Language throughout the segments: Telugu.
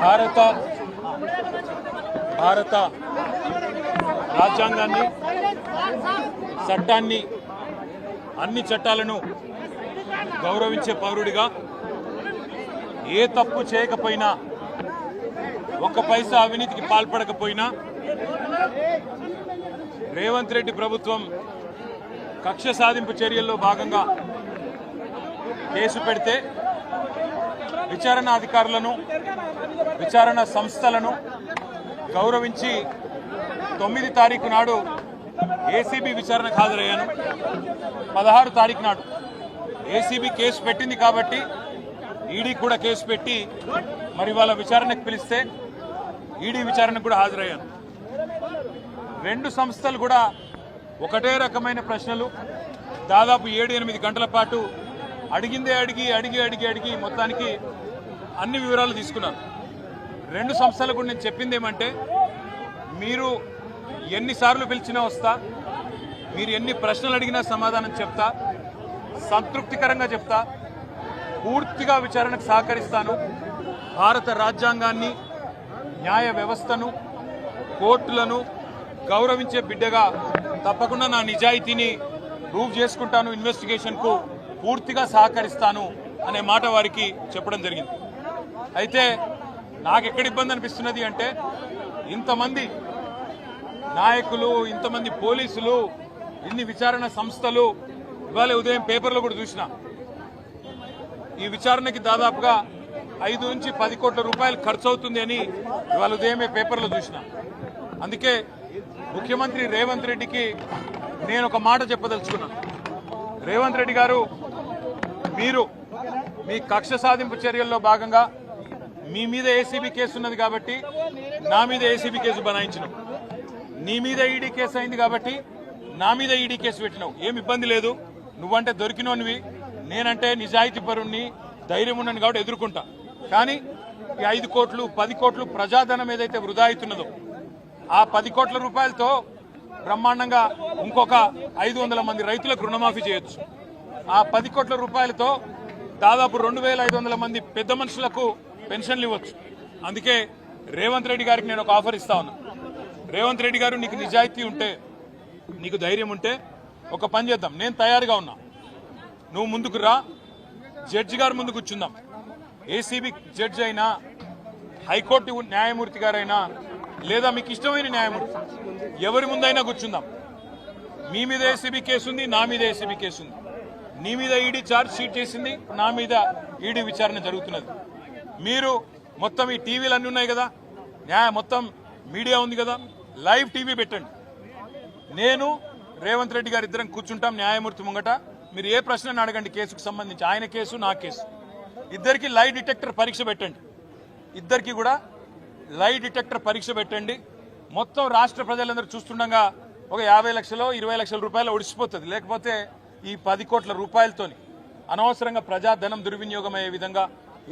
భారత భారత రాజ్యాంగాన్ని చట్టాన్ని అన్ని చట్టాలను గౌరవించే పౌరుడిగా ఏ తప్పు చేయకపోయినా ఒక్క పైసా అవినీతికి పాల్పడకపోయినా రేవంత్ రెడ్డి ప్రభుత్వం కక్ష సాధింపు చర్యల్లో భాగంగా కేసు పెడితే విచారణ అధికారులను విచారణ సంస్థలను గౌరవించి తొమ్మిది తారీఖు నాడు ఏసీబీ విచారణకు హాజరయ్యాను. పదహారు తారీఖు నాడు ఏసీబీ కేసు పెట్టింది కాబట్టి ఈడీ కూడా కేసు పెట్టి మరి వాళ్ళ విచారణకు పిలిస్తే ఈడీ విచారణకు కూడా హాజరయ్యాను. రెండు సంస్థలు కూడా ఒకటే రకమైన ప్రశ్నలు. దాదాపు ఏడు ఎనిమిది గంటల పాటు అడిగిందే అడిగి అడిగి అడిగి అడిగి మొత్తానికి అన్ని వివరాలు తీసుకున్నారు. రెండు సంస్థలకు కూడా నేను చెప్పింది ఏమంటే మీరు ఎన్నిసార్లు పిలిచినా వస్తా మీరు ఎన్ని ప్రశ్నలు అడిగినా సమాధానం చెప్తా సంతృప్తికరంగా చెప్తా పూర్తిగా విచారణకు సహకరిస్తాను. భారత రాజ్యాంగాన్ని న్యాయ వ్యవస్థను కోర్టులను గౌరవించే బిడ్డగా తప్పకుండా నా నిజాయితీని ప్రూవ్ చేసుకుంటాను ఇన్వెస్టిగేషన్కు పూర్తిగా సహకరిస్తాను అనే మాట వారికి చెప్పడం జరిగింది. అయితే నాకు ఎక్కడ ఇబ్బంది అనిపిస్తున్నది అంటే ఇంతమంది నాయకులు ఇంతమంది పోలీసులు ఇన్ని విచారణ సంస్థలు ఇవాళ ఉదయం పేపర్లో కూడా చూసిన. ఈ విచారణకి దాదాపుగా ఐదు నుంచి పది కోట్ల రూపాయలు ఖర్చు అవుతుంది అని ఇవాళ ఉదయమే పేపర్లో చూసిన. అందుకే ముఖ్యమంత్రి రేవంత్ రెడ్డికి నేను ఒక మాట చెప్పదలుచుకున్నాను. రేవంత్ రెడ్డి గారు మీరు మీ కక్ష సాధింపు చర్యల్లో భాగంగా మీ మీద ఏసీబీ కేసు ఉన్నది కాబట్టి నా మీద ఏసీబీ కేసు బనాయించినావు నీ మీద ఈడీ కేసు అయింది కాబట్టి నా మీద ఈడీ కేసు పెట్టినావు. ఏం ఇబ్బంది లేదు. నువ్వంటే దొరికినోనివి. నేనంటే నిజాయితీ పరుణ్ణి ధైర్యం ఉన్నాను కాబట్టి ఎదుర్కొంటా. కానీ ఈ ఐదు కోట్లు పది కోట్లు ప్రజాధనం ఏదైతే వృధా అవుతున్నదో ఆ పది కోట్ల రూపాయలతో బ్రహ్మాండంగా ఇంకొక ఐదు వందల మంది రైతులకు రుణమాఫీ చేయొచ్చు. ఆ పది కోట్ల రూపాయలతో దాదాపు రెండు వేల ఐదు వందల మంది పెద్ద మనుషులకు పెన్షన్లు ఇవ్వచ్చు. అందుకే రేవంత్ రెడ్డి గారికి నేను ఒక ఆఫర్ ఇస్తా ఉన్నా. రేవంత్ రెడ్డి గారు నీకు నిజాయితీ ఉంటే నీకు ధైర్యం ఉంటే ఒక పని చేద్దాం. నేను తయారుగా ఉన్నా. నువ్వు ముందుకు రా. జడ్జి గారు ముందు కూర్చుందాం. ఏసీబీ జడ్జి అయినా హైకోర్టు న్యాయమూర్తి గారైనా లేదా మీకు ఇష్టమైన న్యాయమూర్తి ఎవరి ముందైనా కూర్చుందాం. మీ మీద ఏసీబీ కేసు ఉంది నా మీద ఏసీబీ కేసు ఉంది నీ మీద ఈడీ ఛార్జ్ షీట్ చేసింది నా మీద ఈడీ విచారణ జరుగుతున్నది. మీరు మొత్తం ఈ టీవీలు అన్నీ ఉన్నాయి కదా? న్యాయ మొత్తం మీడియా ఉంది కదా? లైవ్ టీవీ పెట్టండి. నేను రేవంత్ రెడ్డి గారు ఇద్దరం కూర్చుంటాం న్యాయమూర్తి ముంగట. మీరు ఏ ప్రశ్నను అడగండి కేసుకు సంబంధించి? ఆయన కేసు నా కేసు. ఇద్దరికి లై డిటెక్టర్ పరీక్ష పెట్టండి. ఇద్దరికి కూడా లై డిటెక్టర్ పరీక్ష పెట్టండి. మొత్తం రాష్ట్ర ప్రజలందరూ చూస్తుండగా ఒక యాభై లక్షలు ఇరవై లక్షల రూపాయలు ఒడిసిపోతుంది. లేకపోతే ఈ పది కోట్ల రూపాయలతోని అనవసరంగా ప్రజాధనం దుర్వినియోగం అయ్యే విధంగా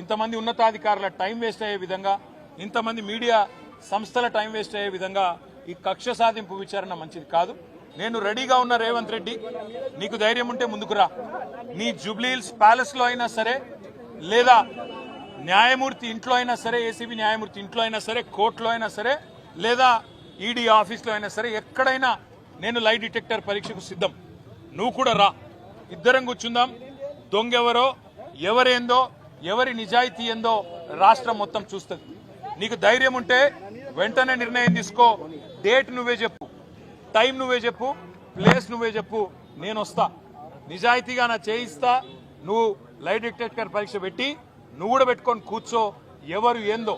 ఇంతమంది ఉన్నతాధికారుల టైం వేస్ట్ అయ్యే విధంగా ఇంతమంది మీడియా సంస్థల టైం వేస్ట్ అయ్యే విధంగా ఈ కక్ష సాధింపు విచారణ మంచిది కాదు. నేను రెడీగా ఉన్న రేవంత్ రెడ్డి నీకు ధైర్యం ఉంటే ముందుకు రా. నీ జూబ్లీహిల్స్ ప్యాలెస్లో అయినా సరే లేదా న్యాయమూర్తి ఇంట్లో అయినా సరే ఏసీబీ న్యాయమూర్తి ఇంట్లో అయినా సరే కోర్టులో అయినా సరే లేదా ఈడీ ఆఫీస్లో అయినా సరే ఎక్కడైనా నేను లై డిటెక్టర్ పరీక్షకు సిద్ధం. నువ్వు కూడా రా. ఇద్దరం కూర్చుందాం. దొంగెవరో ఎవరేందో ఎవరి నిజాయితీ ఏందో రాష్ట్రం మొత్తం చూస్తుంది. నీకు ధైర్యం ఉంటే వెంటనే నిర్ణయం తీసుకో. డేట్ నువ్వే చెప్పు. టైం నువ్వే చెప్పు. ప్లేస్ నువ్వే చెప్పు. నేను వస్తా. నిజాయితీగా నా చేయిస్తా. నువ్వు లైట్ డిటెక్టర్ పరీక్ష పెట్టి నువ్వు కూడా పెట్టుకొని కూర్చో. ఎవరు ఏందో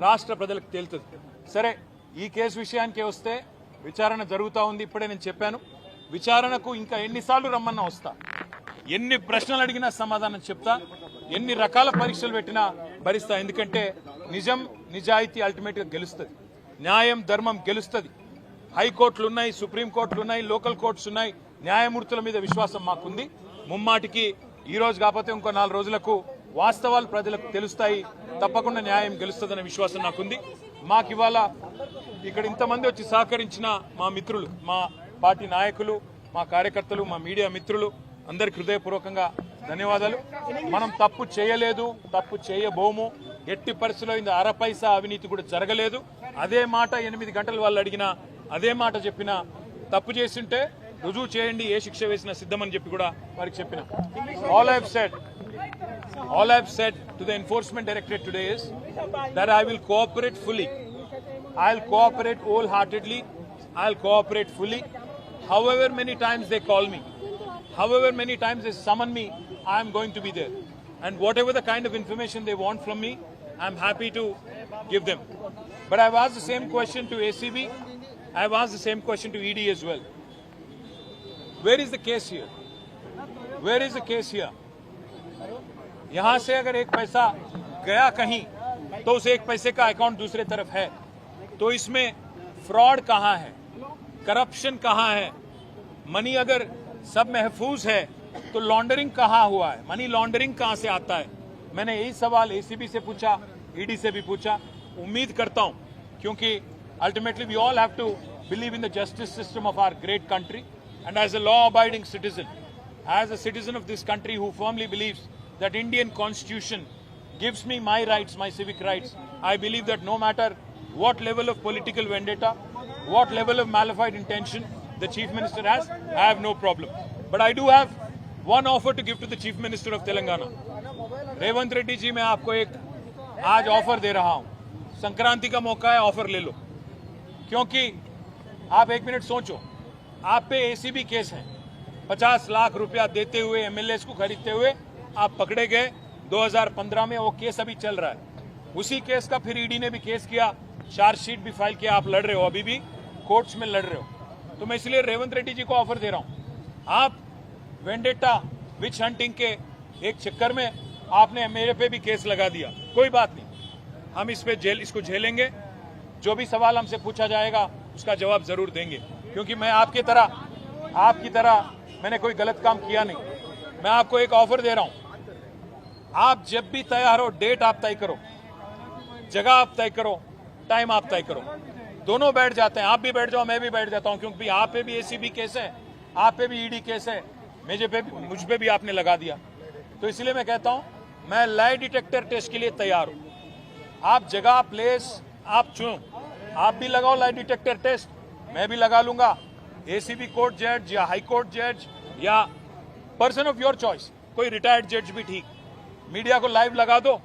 రాష్ట్ర ప్రజలకు తేలుతుంది. సరే ఈ కేసు విషయానికే వస్తే విచారణ జరుగుతూ ఉంది. ఇప్పుడే నేను చెప్పాను. విచారణకు ఇంకా ఎన్నిసార్లు రమ్మన్నా వస్తా. ఎన్ని ప్రశ్నలు అడిగినా సమాధానం చెప్తా. ఎన్ని రకాల పరీక్షలు పెట్టినా భరిస్తా. ఎందుకంటే నిజం నిజాయితీ అల్టిమేట్గా గెలుస్తుంది. న్యాయం ధర్మం గెలుస్తుంది. హైకోర్టులు ఉన్నాయి సుప్రీంకోర్టులు ఉన్నాయి లోకల్ కోర్ట్స్ ఉన్నాయి. న్యాయమూర్తుల మీద విశ్వాసం మాకుంది. ముమ్మాటికి ఈ రోజు కాకపోతే ఇంకో నాలుగు రోజులకు వాస్తవాలు ప్రజలకు తెలుస్తాయి. తప్పకుండా న్యాయం గెలుస్తుందనే విశ్వాసం నాకుంది మాకు ఇవాళ ఇక్కడ ఇంతమంది వచ్చి సహకరించిన మా మిత్రులు మా పార్టీ నాయకులు మా కార్యకర్తలు మా మీడియా మిత్రులు అందరికి హృదయపూర్వకంగా ధన్యవాదాలు. మనం తప్పు చేయలేదు తప్పు చేయబోము. ఎట్టి పరిస్థితిలో ఇంత అర పైసా అవినీతి కూడా జరగలేదు. అదే మాట ఎనిమిది గంటలు వాళ్ళు అడిగినా అదే మాట చెప్పినా తప్పు చేసింటే రుజువు చేయండి ఏ శిక్ష వేసినా సిద్ధమని చెప్పి కూడా వారికి చెప్పిన. All I've said to the enforcement directorate today is directorate I will cooperate fully I will cooperate whole heartedly I will cooperate fully However many times they call me, however many times they summon me, I am going to be there. And whatever the kind of information they want from me, I'm happy to give them. But I've asked the same question to ACB. I've asked the same question to ED as well. Where is the case here? Where is the case here? यहां से अगर एक पैसा गया कहीं तो उस एक पैसे का अकाउंट दूसरे तरफ है तो इसमें फ्रॉड कहां है करप्शन कहाँ है? मनी अगर सब महफूज है तो लॉन्डरिंग कहाँ हुआ है? मनी लॉन्डरिंग कहाँ से आता है? मैंने यही सवाल एसीबी से पूछा ईडी से भी पूछा। उम्मीद करता हूँ, क्योंकि ultimately we all have to believe in the justice system of our great country and as a law abiding citizen as a citizen of this country who firmly believe that Indian constitution gives me my rights my civic rights I believe that no matter what level of political vendetta what level of malified intention the chief minister has, I have no problem. But I do have one offer to give to the chief minister of Telangana. Revanth Reddy ji मैं आपको एक आज ऑफ़र दे रहा हूँ। संक्रांति का मौका है ऑफ़र ले लो। क्योंकि आप एक मिनट सोचो आप पे एसीबी केस है। पचास लाख रुपया देते हुए एमएलए को खरीदते हुए आप पकड़े गए। 2015 में वो केस अभी चल रहा है। उसी केस का फिर ईडी ने भी केस किया। चार्जशीट भी फ़ाइल किया। आप लड़ रहे हो अभी भी। कोर्ट्स में लड़ रहे हो। तो मैं इसलिए रेवंत रेड्डी जी को ऑफ़र दे रहा हूँ। आप वेंडेटा विच हंटिंग के एक चक्कर में आपने मेरे पे भी केस लगा दिया। कोई बात नहीं। हम इस पे जेल, इसको झेलेंगे। जो भी सवाल हमसे पूछा जाएगा, उसका जवाब ज़रूर देंगे। क्योंकि मैं आपकी तरह आपकी तरह मैंने कोई गलत काम किया नहीं। मैं आपको एक ऑफ़र दे रहा हूँ। आप जब भी तैयार हो डेट आप तय करो। जगह आप तय करो। टाइम आप तय करो। दोनों बैठ जाते हैं। आप भी बैठ जाओ, मैं भी बैठ जाता हूँ, क्योंकि आप पे भी एसीबी केस है, आप पे भी ईडी केस है। मुझे पे मुझ पे भी आपने लगा दिया। तो इसलिए मैं कहता हूँ, मैं लाई डिटेक्टर टेस्ट के लिए तैयार हूँ। आप जगह प्लेस आप चुनो। आप भी लगाओ लाई डिटेक्टर टेस्ट मैं भी लगा लूँगा। एसीबी कोर्ट जज या हाई कोर्ट जज या पर्सन ऑफ़ योर चॉइस कोई रिटायर्ड जज भी ठीक। मीडिया को लाइव लगा दो,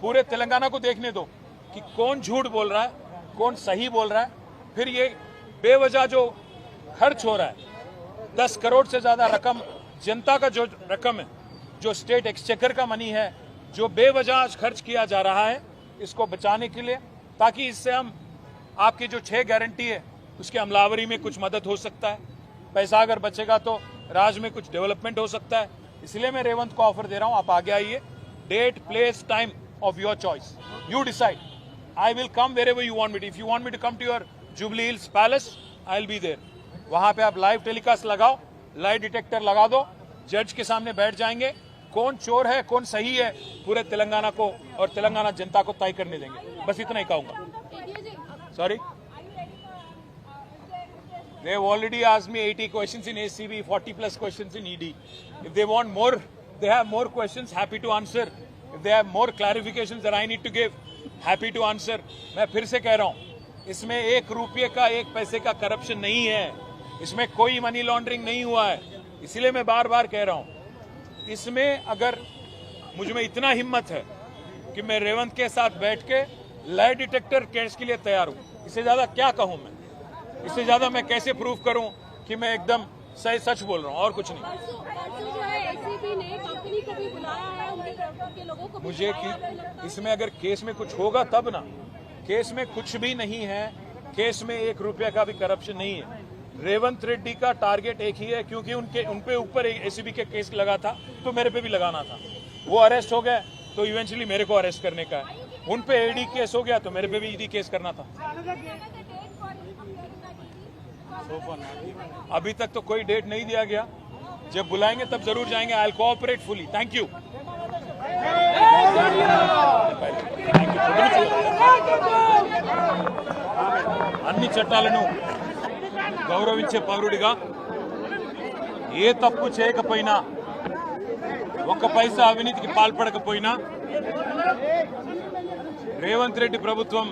पूरे तेलंगाना को देखने दो कि कौन झूठ बोल रहा है कौन सही बोल रहा है? फिर ये बेवजह जो खर्च हो रहा है, दस करोड़ से ज़्यादा रकम, जनता का जो रकम है, जो स्टेट एक्सचेकर का मनी है, जो बेवजह आज खर्च किया जा रहा है, इसको बचाने के लिए, ताकि इससे हम, आपकी जो छह गारंटी है, उसके अमलावरी में कुछ मदद हो सकता है। पैसा अगर बचेगा तो राज्य में कुछ डेवलपमेंट हो सकता है। इसलिए मैं रेवंत को ऑफ़र दे रहा हूँ, आप आगे आइए। Date place time of your choice you decide I will come wherever you want me to. If you want me to come to your Jubilee Hills Palace, I'll be there. वहाँ पे आप लाइव टेलीकास्ट लगाओ लाइव डिटेक्टर लगा दो जज के सामने बैठ जाएँगे कौन चोर है कौन सही है पूरे तेलंगाना को और तेलंगाना जनता को तय करने देंगे। बस इतना ही कहूँगा। सॉरी दे ऑलरेडी आज me eighty question in A C B forty plus question in ED if they want more they have more question happy to answer if they have more clarification I need to give happy to answer मैं फिर से कह रहा हूँ, इसमें एक रुपये का, एक पैसे का करप्शन नहीं है। इसमें कोई मनी लॉन्ड्रिंग नहीं हुआ है। इसलिए मैं बार बार कह रहा हूँ, इसमें अगर मुझमें इतना हिम्मत है कि मैं रेवंत के साथ बैठ के लाई डिटेक्टर केस के लिए तैयार हूँ, इससे ज़्यादा क्या कहूँ मैं? इससे ज़्यादा मैं कैसे प्रूव करूँ कि मैं एकदम सही सच बोल रहा हूँ? और कुछ नहीं। परसों परसों जो एसीबी ने कंपनी को भी बुलाया है उनके लोगों को मुझे कि इसमें अगर केस में कुछ होगा तब ना। केस में कुछ भी नहीं है केस में एक रुपया का भी करप्शन नहीं है। रेवंत रेड्डी का टारगेट एक ही है क्योंकि उनके उनपे ऊपर एसीबी के केस लगा था तो मेरे पे भी लगाना था। वो अरेस्ट हो गए तो इवेंचुअली मेरे को अरेस्ट करने का है। उन पे ईडी केस हो गया तो मेरे पे भी ईडी केस करना था। अभी तक तो कोई डेट नहीं दिया गया। जब बुलाएंगे तब जरूर जाएंगे I cooperate fully thank you అన్ని చట్టాలను గౌరవించే పౌరుడిగా ఏ తప్పు చేయకపోయినా ఒక్క పైసా అవినీతికి పాల్పడకపోయినా రేవంత్ రెడ్డి ప్రభుత్వం